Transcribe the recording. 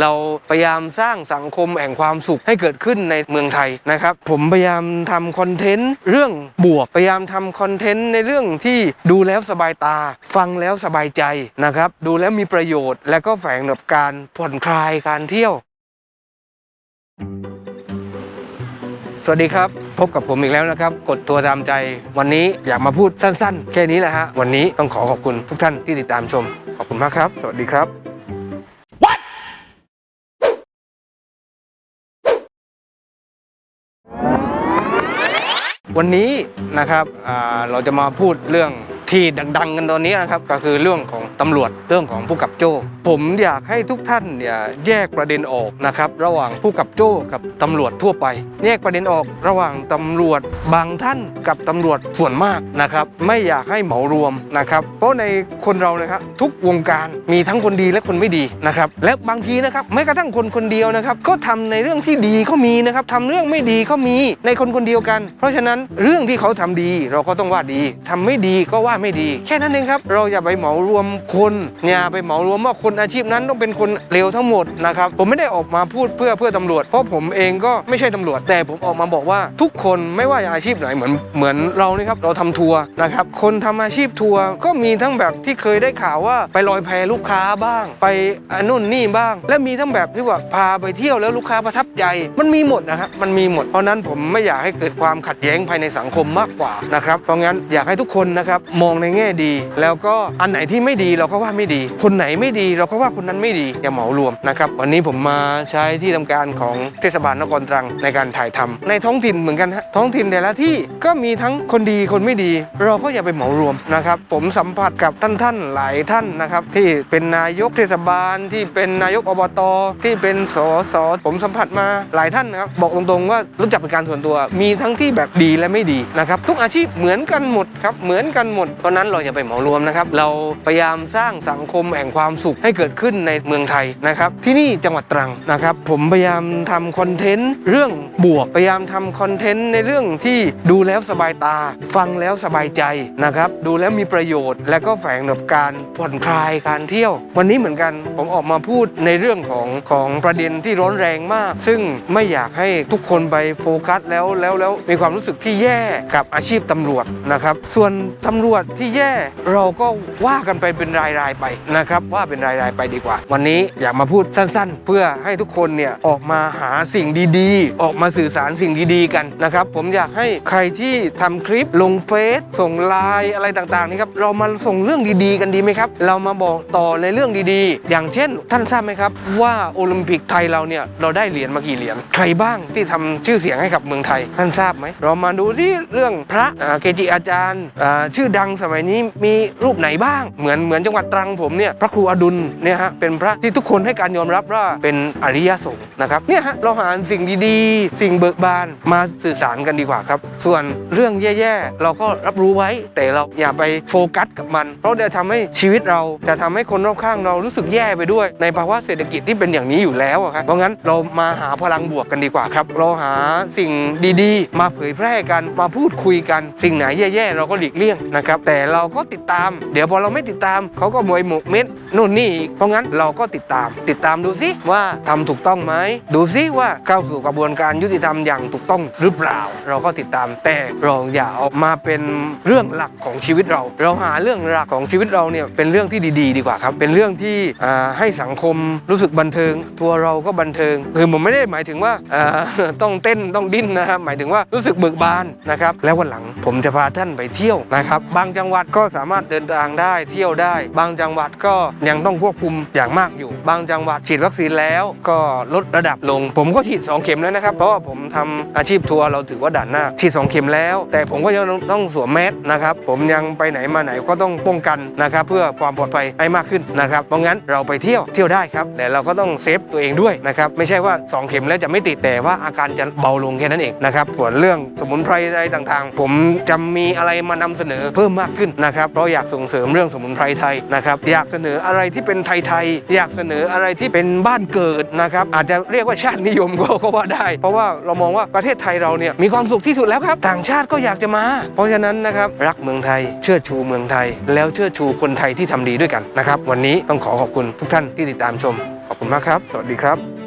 เราพยายามสร้างสังคมแห่งความสุขให้เกิดขึ้นในเมืองไทยนะครับ ผมพยายามทำคอนเทนต์เรื่องบวกพยายามทำคอนเทนต์ในเรื่องที่ดูแล้วสบายตา ฟังแล้วสบายใจนะครับ ดูแล้วมีประโยชน์ และก็แฝงกับการผ่อนคลายการเที่ยว สวัสดีครับ พบกับผมอีกแล้วนะครับ กดตัวตามใจ วันนี้อยากมาพูดสั้น ๆ แค่นี้แหละฮะวันนี้ต้องขอขอบคุณทุกท่านที่ติดตามชม ขอบคุณมากครับ สวัสดีครับ วันนี้นะครับเราจะมาพูดเรื่อง ที่ดังๆกันตอนนี้นะครับก็คือเรื่องของตำรวจเรื่องของผู้กับโจ้ ผมอยากให้ทุกท่านเนี่ยแยกประเด็นออกนะครับระหว่างผู้กับโจ้กับตำรวจทั่วไป แยกประเด็นออกระหว่างตำรวจบางท่านกับตำรวจส่วนมากนะครับไม่อยากให้เหมารวมนะครับเพราะในคนเรานะครับทุกวงการมีทั้งคนดีและคนไม่ดีนะครับและบางทีนะครับแม้กระทั่งคนคนเดียวนะครับก็ทำในเรื่องที่ดีก็มีนะครับทำเรื่องไม่ดีก็มีในคนคนเดียวกัน เพราะฉะนั้นเรื่องที่เขาทำดีเราก็ต้องว่าดีทำไม่ดีก็ว่าไม่ดี แค่นั้นเองครับ เราอย่าไปเหมารวมคนอย่าไปเหมารวมว่าคนอาชีพนั้นต้องเป็นคนเลวทั้งหมดนะครับผมไม่ได้ออกมาพูดเพื่อเพื่อตำรวจ เพราะผมเองก็ไม่ใช่ตำรวจ แต่ผมออกมาบอกว่าทุกคนไม่ว่าอาชีพไหนเหมือนเหมือนเรานี่ครับเราทำทัวร์นะครับคนทำอาชีพทัวร์ก็มีทั้งแบบที่เคยได้ข่าวว่าไปลอยแพลูกค้าบ้าง ไปอนนู่นนี่บ้าง และมีทั้งแบบที่ว่าพาไปเที่ยวแล้วลูกค้าประทับใจ มันมีหมดนะครับมันมีหมด เพราะนั้นผมไม่อยากให้เกิดความขัดแย้งภายในสังคมมากกว่านะครับเพราะงั้นอยากให้ทุกคนนะครับมองในแง่ดี แล้วก็อันไหนที่ไม่ดีเราก็ว่าไม่ดี คนไหนไม่ดีเราก็ว่าคนนั้นไม่ดีอย่าเหมารวมนะครับวันนี้ผมมาใช้ที่ทำการของเทศบาลนครตรังในการถ่ายทำในท้องถิ่นเหมือนกันฮะท้องถิ่นแต่ละที่ก็มีทั้งคนดีคนไม่ดี เราก็อย่าไปเหมารวมนะครับ ผมสัมผัสกับท่านท่านๆหลายท่านนะครับที่เป็นนายกเทศบาลที่เป็นนายกอบตที่เป็นสสผมสัมผัสมาหลายท่านนะครับบอกตรงๆว่ารู้จักเป็นการส่วนตัว มีทั้งที่แบบดีและไม่ดีนะครับทุกอาชีพเหมือนกันหมดครับเหมือนกันหมดเพราะนั้นเราอย่าไปเหมารวมนะครับ เราพยายามสร้างสังคมแห่งความสุขให้เกิดขึ้นในเมืองไทยนะครับ ที่นี่จังหวัดตรังนะครับ ผมพยายามทำคอนเทนต์เรื่องบวกพยายามทำคอนเทนต์ในเรื่องที่ดูแล้วสบายตา ฟังแล้วสบายใจนะครับ ดูแล้วมีประโยชน์ และก็แฝงกับการผ่อนคลายการเที่ยว วันนี้เหมือนกันผมออกมาพูดในเรื่องของของประเด็นที่ร้อนแรงมาก ซึ่งไม่อยากให้ทุกคนไปโฟกัสแล้วแล้วแล้วมีความรู้สึกที่แย่กับอาชีพตำรวจนะครับ ส่วนตำรวจที่แย่เราก็ว่ากันไปเป็นรายๆไปนะครับ ว่าเป็นรายๆไปดีกว่า วันนี้อยากมาพูดสั้นๆ เพื่อให้ทุกคนเนี่ยออกมาหาสิ่งดีๆ ออกมาสื่อสารสิ่งดีๆกันนะครับ ผมอยากให้ใครที่ทำคลิปลงเฟซส่งไลน์อะไรต่างๆนี่ครับเรามาส่งเรื่องดีๆ กันดีไหมครับ เรามาบอกต่อในเรื่องดีๆ อย่างเช่น ท่านทราบไหมครับ ว่าโอลิมปิกไทยเราเนี่ยเราได้เหรียญมากี่เหรียญใครบ้างที่ทำชื่อเสียงให้กับเมืองไทยท่านทราบไหมเรามาดูที่เรื่องพระเกจิอาจารย์ชื่อดังสมัยนี้มีรูปไหนบ้าง เหมือนเหมือนจังหวัดตรังผมเนี่ยพระครูอดุลเนี่ยฮะเป็นพระที่ทุกคนให้การยอมรับว่าเป็นอริยสงฆ์นะครับเนี่ยฮะเราหาสิ่งดีๆ สิ่งเบิกบานมาสื่อสารกันดีกว่าครับ ส่วนเรื่องแย่ๆ เราก็รับรู้ไว้ แต่เราอย่าไปโฟกัสกับมัน เพราะจะทำให้ชีวิตเราจะทำให้คนรอบข้างเรารู้สึกแย่ไปด้วย ในภาวะเศรษฐกิจที่เป็นอย่างนี้อยู่แล้วครับเพราะงั้นเรามาหาพลังบวกกันดีกว่าครับ เราหาสิ่งดีๆ มาเผยแพร่กันมาพูดคุยกัน สิ่งไหนแย่ๆ เราก็หลีกเลี่ยงนะครับแต่เราก็ติดตาม เดี๋ยวพอเราไม่ติดตามเขาก็มวยหมกเม็ดนู่นนี่อีกเพราะงั้นเราก็ติดตาม ติดตามดูซิว่าทำถูกต้องไหมดูซิว่าเข้าสู่กระบวนการยุติธรรมอย่างถูกต้องหรือเปล่า เราก็ติดตาม แต่เราอย่าเอามาเป็นเรื่องหลักของชีวิตเรา เราหาเรื่องหลักของชีวิตเราเนี่ยเป็นเรื่องที่ดี ๆ ดีกว่าครับเป็นเรื่องที่ให้สังคมรู้สึกบันเทิง ทัวเราก็บันเทิงคือผมไม่ได้หมายถึงว่าต้องเต้นต้องดิ้นนะครับหมายถึงว่ารู้สึกเบิกบานนะครับแล้ววันหลังผมจะพาท่านไปเที่ยวนะครับบางจังหวัดก็สามารถเดินทางได้เที่ยวได้ บางจังหวัดก็ยังต้องควบคุมอย่างมากอยู่ บางจังหวัดฉีดวัคซีนแล้วก็ลดระดับลง ผมก็ฉีด 2 เข็มแล้วนะครับ เพราะว่าผมทำอาชีพทัวร์เราถือว่าด่านหน้าฉีด 2 เข็มแล้ว แต่ผมก็ยังต้องสวมแมสนะครับ ผมยังไปไหนมาไหนก็ต้องป้องกันนะครับ เพื่อความปลอดภัยให้มากขึ้นนะครับ เพราะงั้นเราไปเที่ยวเที่ยวได้ครับ แต่เราก็ต้องเซฟตัวเองด้วยนะครับ ไม่ใช่ว่า 2 เข็มแล้วจะไม่ติดแต่ว่าอาการจะเบาลงแค่นั้นเองนะครับส่วนเรื่องสมุนไพรอะไรต่างๆ ผมจะมีอะไรมานำเสนอเพิ่มมากขึ้นนะครับ เพราะอยากส่งเสริมเรื่องสมุนไพรไทยนะครับ อยากเสนออะไรที่เป็นไทยๆ อยากเสนออะไรที่เป็นบ้านเกิดนะครับ อาจจะเรียกว่าชาตินิยมก็ก็ว่าได้ เพราะว่าเรามองว่าประเทศไทยเราเนี่ยมีความสุขที่สุดแล้วครับ ต่างชาติก็อยากจะมา เพราะฉะนั้นนะครับรักเมืองไทย เชื่อชูเมืองไทย แล้วเชื่อชูคนไทยที่ทำดีด้วยกันนะครับ วันนี้ต้องขอขอบคุณทุกท่านที่ติดตามชม ขอบคุณมากครับ สวัสดีครับ